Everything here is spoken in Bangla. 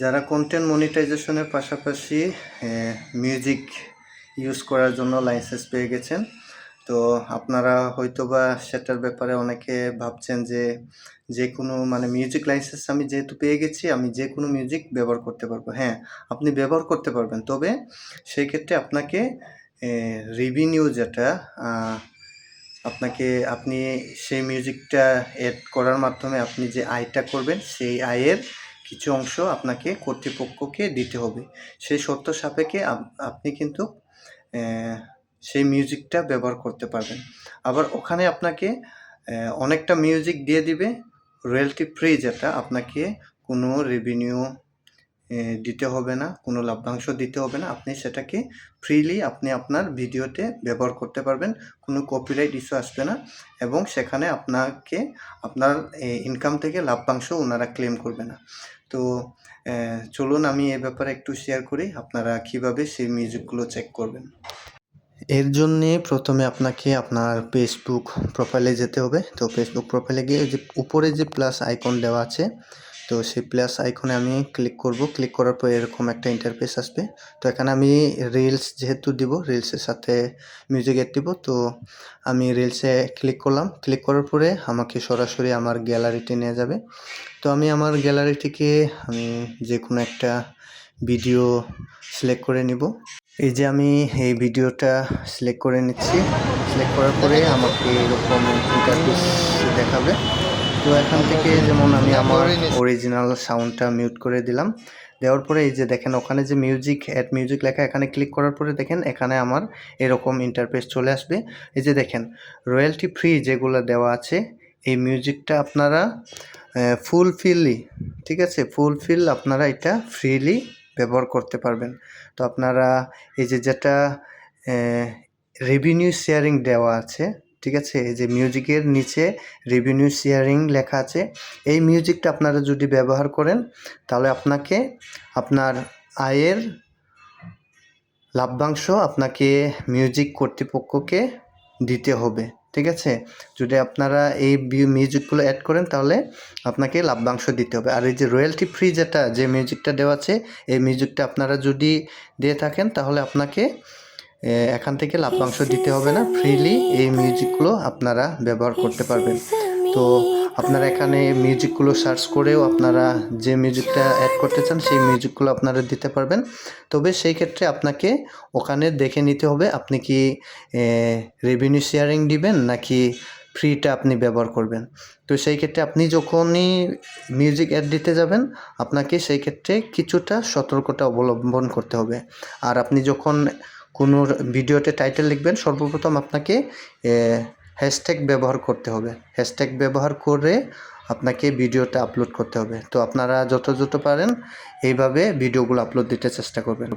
যারা কন্টেন্ট মনিটাইজেশনের পাশাপাশি মিউজিক ইউজ করার জন্য লাইসেন্স পেয়ে গেছেন। তো আপনারা হয়তোবা সেটার ব্যাপারে অনেকে ভাবছেন যে যে কোনো মানে মিউজিক লাইসেন্স আমি যেহেতু পেয়ে গেছি, আমি যে কোনো মিউজিক ব্যবহার করতে পারব। হ্যাঁ আপনি ব্যবহার করতে পারবেন। তবে সেই ক্ষেত্রে আপনাকে রেভিনিউ যেটা আপনাকে আপনি সেই মিউজিকটা এড করার মাধ্যমে আপনি যে আয়টা করবেন, সেই আয়ের কিছু অংশ আপনাকে কর্তৃপক্ষকে দিতে হবে। সেই শর্ত সাপেক্ষে আপনি কিন্তু সেই মিউজিকটা ব্যবহার করতে পারবেন। আবার ওখানে আপনাকে অনেকটা মিউজিক দিয়ে দিবে। রয়্যালটি ফ্রি যেটা আপনাকে কোনো রেভিনিউ দিতে হবে না, কোনো লভ্যাংশ দিতে হবে না। আপনি সেটাকে ফ্রিলি আপনি আপনার ভিডিওতে ব্যবহার করতে পারবেন, কোনো কপিরাইট ইস্যু আসবে না এবং সেখানে আপনাকে আপনার ইনকাম থেকে লভ্যাংশ ওনারা ক্লেম করবে না। তো চলুন আমি এ ব্যাপারে একটু শেয়ার করি, আপনারা কীভাবে সেই মিউজিকগুলো চেক করবেন। এর জন্যে প্রথমে আপনাকে আপনার ফেসবুক প্রোফাইলে যেতে হবে। তো ফেসবুক প্রোফাইলে গিয়ে যে উপরে যে প্লাস আইকন দেওয়া আছে তো সেই প্লাস আইকনে আমি ক্লিক করব। ক্লিক করার পর এরকম একটা ইন্টারফেস আসবে। তো এখানে আমি রিলস যেহেতু দিব রিলসের সাথে মিউজিক এড দিব, তো আমি রিলসে ক্লিক করলাম। ক্লিক করার পরে আমাকে সরাসরি আমার গ্যালারিতে নিয়ে যাবে। তো আমি আমার গ্যালারি থেকে আমি যে কোনো একটা ভিডিও সিলেক্ট করে নিব। এই যে আমি এই ভিডিওটা সিলেক্ট করে নিচ্ছি। সিলেক্ট করার পরে আমাকে এরকম ইন্টারফেস দেখাবে। তো এখান থেকে যেমন আমি আমার অরিজিনাল সাউন্ডটা মিউট করে দিলাম। দেওয়ার পরে এই যে দেখেন, ওখানে যে মিউজিক অ্যাড মিউজিক লেখা, এখানে ক্লিক করার পরে দেখেন, এখানে আমার এরকম ইন্টারফেস চলে আসবে। এই যে দেখেন রয়্যালটি ফ্রি যেগুলো দেওয়া আছে, এই মিউজিকটা আপনারা ফুলফিলি ঠিক আছে? ফুলফিল আপনারা এটা ফ্রিলি ব্যবহার করতে পারবেন। তো আপনারা এই যে যেটা রেভিনিউ শেয়ারিং দেওয়া আছে ঠিক আছে? এই যে মিউজিকের নিচে রেভিনিউ শেয়ারিং লেখা আছে। এই মিউজিকটা আপনারা যদি ব্যবহার করেন, তাহলে আপনাকে আপনার আয়ের লাভ্যাংশ আপনাকে মিউজিক কর্তৃপক্ষকে দিতে হবে। ঠিক আছে? যদি আপনারা এই মিউজিকগুলো অ্যাড করেন, তাহলে আপনাকে লাভ্যাংশ দিতে হবে। আর এই যে রয়্যালটি ফ্রি যেটা, যে মিউজিকটা দেওয়া আছে, এই মিউজিকটা আপনারা যদি দিয়ে থাকেন, তাহলে আপনাকে এখান থেকে লাভ্যাংশ দিতে হবে না ফ্রিলি এই মিউজিকগুলো আপনারা ব্যবহার করতে পারবেন। তো আপনারা এখানে মিউজিকগুলো সার্চ করেও আপনারা যে মিউজিকটা অ্যাড করতে চান সেই মিউজিকগুলো আপনারা দিতে পারবেন। তবে সেই ক্ষেত্রে আপনাকে ওখানে দেখে নিতে হবে আপনি কি রেভিনিউ শেয়ারিং দিবেন নাকি ফ্রিটা আপনি ব্যবহার করবেন। তো সেই ক্ষেত্রে আপনি যখনই মিউজিক অ্যাড দিতে যাবেন আপনাকে সেই ক্ষেত্রে কিছুটা সতর্কতা অবলম্বন করতে হবে। আর আপনি যখন কোনো ভিডিওতে টাইটেল লিখবেন, সর্বপ্রথম আপনাকে হ্যাশট্যাগ ব্যবহার করতে হবে। হ্যাশট্যাগ ব্যবহার করে আপনাকে ভিডিওটা আপলোড করতে হবে। তো আপনারা যত যত পারেন, এইভাবে ভিডিওগুলো আপলোড দিতে চেষ্টা করবেন।